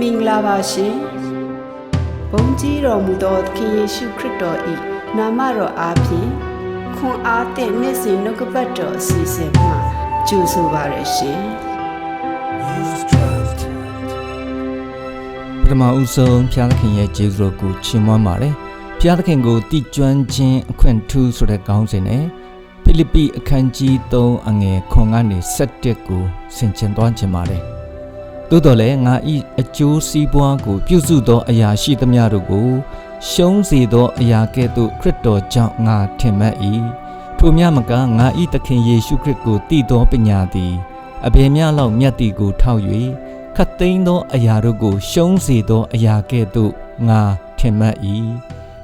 မင်္ဂလာပါရှင်ဘုန်းကြီးတော်မူသောသခင်ယေရှုခရစ်တော်၏နာမတော်အားဖြင့်ခွန်အားသည့်နေ့စဉ်နှုတ်ကပတ်တော်အစီအစဉ်မှာကြိုဆိုပါရရှင်ပထမဦးဆုံးဘုရားသခင်ရဲ့ကျေးဇူးတော်ကိုချီးမွမ်းပါတယ်ဘုရားသခင်ကိုတည်ကျွမ်းခြင်းအခွင့်ထူးဆိုတဲ့ခေါင်းစဉ်နဲ့ဖိလိပ္ပိအခန်းကြီး3အငယ်ခွန်ကနေ7ကိုဆင်ခြင်သွားခြင်းပါတယ် သို့တော်လည်းငါဤအကျိုးစီးပွားကို ပြုစုသောအရာရှိသမျှတို့ကို ရှုံးစေသောအရာကဲ့သို့ခရစ်တော်ကြောင့်ငါထင်မှတ်၏ထိုမြမကငါဤသခင်ယေရှုခရစ်ကိုတည်သောပညာသည်အဘယ်မျှလောက်မြတ်သည်ကိုထောက်၍ခတ်သိမ်းသောအရာတို့ကို ရှုံးစေသောအရာကဲ့သို့ငါထင်မှတ်၏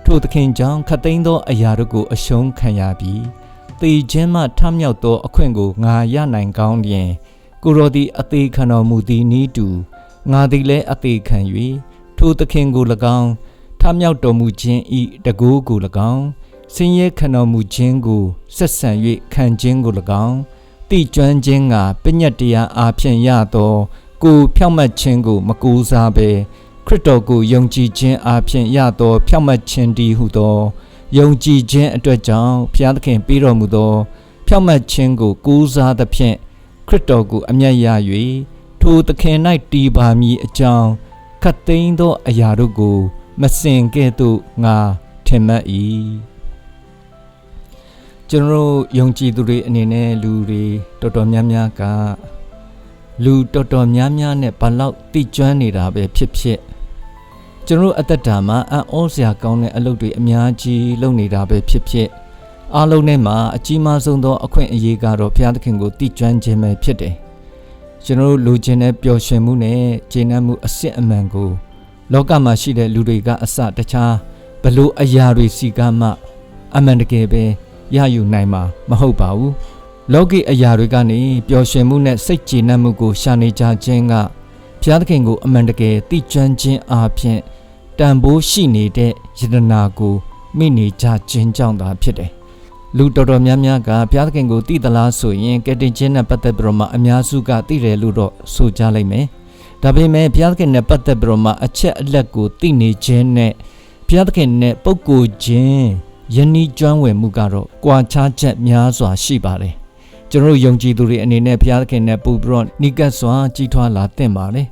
ထိုသခင်ကြောင့်ခတ်သိမ်းသောအရာတို့ကို အရှုံးခံရပြီးတေခြင်းမှထမြောက်သောအခွင့်ကိုငါရနိုင်ကောင်းလျင် ကိုရောသည်အသေးခံတော်မူသည်နီးတူငါသည်လည်းအသေးခံ၍ထိုသခင်ကို၎င်းထမြောက်တော်မူခြင်းဤတကိုးကို၎င်းစင်ရဲခံတော်မူခြင်းကိုဆက်ဆံ၍ခံခြင်းကို၎င်းတိကျွမ်းခြင်းကပညတ်တရားအားဖြင့်ရသောကိုယ်ဖြောင့်မတ်ခြင်းကို မကူစားဘဲခရစ်တော်ကိုယုံကြည်ခြင်းအားဖြင့်ရသောဖြောင့်မတ်ခြင်းတည်းဟုသောယုံကြည်ခြင်းအတွက်ကြောင့်ဘုရားသခင်ပေးတော်မူသောဖြောင့်မတ်ခြင်းကိုကူးစားသဖြင့် ခရစ်တော်ကိုအမျက်ရ၍ထိုသခင်၌တည်ပါမည်အကြောင်းခတ်သိမ်းသောအရာတို့ကို မစင်ကဲ့သို့ငါထင်မှတ်၏ကျွန်တော်တို့ယုံကြည်သူတွေအနေနဲ့လူတွေတော်တော်များများကလူတော်တော်များများနဲ့ဘာလောက်တိကျွမ်းနေတာပဲဖြစ်ဖြစ်ကျွန်တော်တို့အသက်တာမှာအံ့ဩစရာကောင်းတဲ့အလုပ်တွေအများကြီးလုပ်နေတာပဲဖြစ်ဖြစ် အားလုံးနဲ့မှာအကြီးမားဆုံးသောအခွင့်အရေးကတော့ဘုရားသခင်ကိုတိကျွမ်းခြင်းပဲဖြစ်တယ်ကျွန်တော်တို့လူချင်းတဲ့ပျော်ရွှင်မှုနဲ့ကျေနပ်မှုအစစ်အမှန်ကိုလောကမှာရှိတဲ့လူတွေကအစတခြားဘလို့အရာတွေစီကမှ အမှန်တကယ်ပဲရယူနိုင်မှာမဟုတ်ပါဘူးလောကီအရာတွေကနေပျော်ရွှင်မှုနဲ့စိတ်ကျေနပ်မှုကိုရှာနေကြခြင်းကဘုရားသခင်ကိုအမှန်တကယ်သိကျွမ်းခြင်းအပြင်တန်ဖိုးရှိနေတဲ့ယတနာကိုမိနေကြခြင်းကြောင့်သာဖြစ်တယ် လူတော်တော်များများကဘုရားသခင်ကိုသိသလားဆိုရင်ကယ်တင်ခြင်းနဲ့ပတ်သက်ပြီးတော့မှအများစုကသိတယ်လို့တော့ဆိုကြလိမ့်မယ်ဒါပေမဲ့ဘုရားသခင်နဲ့ပတ်သက်ပြီးတော့မှအချက်အလက်ကိုသိနေခြင်းနဲ့ဘုရားသခင်နဲ့ပုဂ္ဂိုလ်ချင်းယဉ်ကျွမ်းဝင်မှုကတော့ကြွာခြားချက်များစွာရှိပါတယ်ကျွန်တော်တို့ယုံကြည်သူတွေအနေနဲ့ဘုရားသခင်နဲ့ပူပြီးတော့နိကတ်စွာကြီးထွားလာသင့်ပါတယ်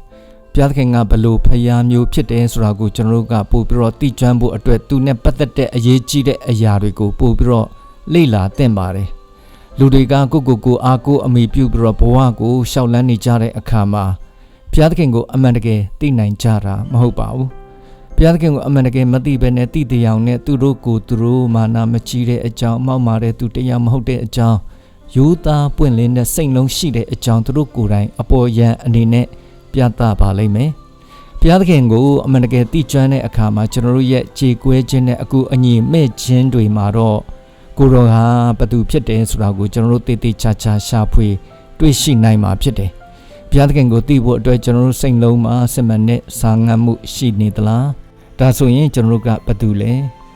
ဘုရားသခင်ကဘလို့ဖျားမျိုးဖြစ်တယ်ဆိုတာကိုကျွန်တော်တို့ကပို့ပြီးတော့သိကျွမ်းဖို့အတွက်သူနဲ့ပတ်သက်တဲ့အရေးကြီးတဲ့အရာတွေကိုပို့ပြီးတော့ လေ့လာသင့်ပါတယ်လူတွေကကိုကိုကိုအားကိုအမိပြုပြီးတော့ဘဝကိုရှောက်လန်းနေကြတဲ့အခါမှာဘုရားသခင်ကိုအမှန်တကယ်သိနိုင်ကြတာမဟုတ်ပါဘူးဘုရားသခင်ကိုအမှန်တကယ်မသိဘဲနဲ့သိတရားနဲ့သူတို့ကိုသူတို့မာနာမကြီးတဲ့အကြောင်းမောက်မာတဲ့သူတရားမဟုတ်တဲ့အကြောင်းယူသားပွင့်လင်းတဲ့စိတ်လုံးရှိတဲ့အကြောင်းသူတို့ကိုယ်တိုင်အပေါ်ယံအနေနဲ့ပြသပါလိမ့်မယ်ဘုရားသခင်ကိုအမှန်တကယ်သိကျွမ်းတဲ့အခါမှာကျွန်တော်တို့ရဲ့ခြေကွဲခြင်းနဲ့အကူအညီမဲ့ခြင်းတွေမှာတော့ ကိုရောဟာဘသူဖြစ်တယ်ဆိုတာကိုကျွန်တော်တို့သိသိချာချာရှာဖွေတွေ့ရှိနိုင်မှာဖြစ်တယ်ဘုရားသခင်ကိုသိဖို့အတွက်ကျွန်တော်တို့စိတ်လုံးမှာစစ်မှန်တဲ့စာငတ်မှုရှိနေသလားဒါဆိုရင်ကျွန်တော်တို့ကဘသူလဲ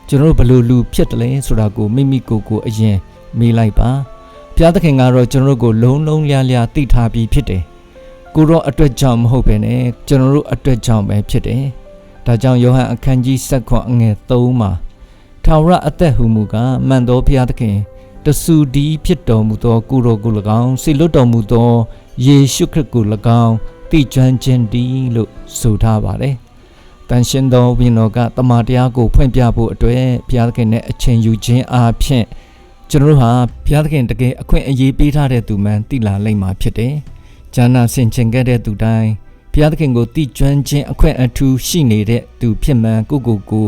ကျွန်တော်တို့ဘယ်လိုလူဖြစ်တယ်လဲဆိုတာကိုမိမိကိုယ်ကိုအရင်မေးလိုက်ပါဘုရားသခင်ကတော့ကျွန်တော်တို့ကိုလုံးလုံးလျားလျားသိထားပြီးဖြစ်တယ်ကိုရောအတွက်ကြောင့်မဟုတ်ပဲနဲ့ကျွန်တော်တို့အတွက်ကြောင့်ပဲဖြစ်တယ်ဒါကြောင့်ယောဟန်အခန်းကြီး7ခွန်အငယ်3မှာ ထာဝရအသက်ဟူမူကားမှန်သောဘုရားသခင်တဆူဒီဖြစ်တော်မူသောကိုရောကို၎င်းစေလွတ်တော်မူသောယေရှုခရစ်ကို၎င်းသိကျွမ်းခြင်းဒီလို့ဆိုထားပါတယ်။တန်ရှင်သောဝိညာဉ်တော်ကတမန်တရားကိုဖွင့်ပြဖို့အတွက်ဘုရားသခင်နဲ့အချိန်ယူခြင်းအားဖြင့်ကျွန်တော်တို့ဟာဘုရားသခင်တကယ်အခွင့်အရေးပေးထားတဲ့သူမှန်သိလာလိမ့်မှာဖြစ်တယ်။ဉာဏ်ဆင်ခြင်ခဲ့တဲ့သူတိုင်းဘုရားသခင်ကိုသိကျွမ်းခြင်းအခွင့်အထူးရှိနေတဲ့သူဖြစ်မှန်ကိုကိုကို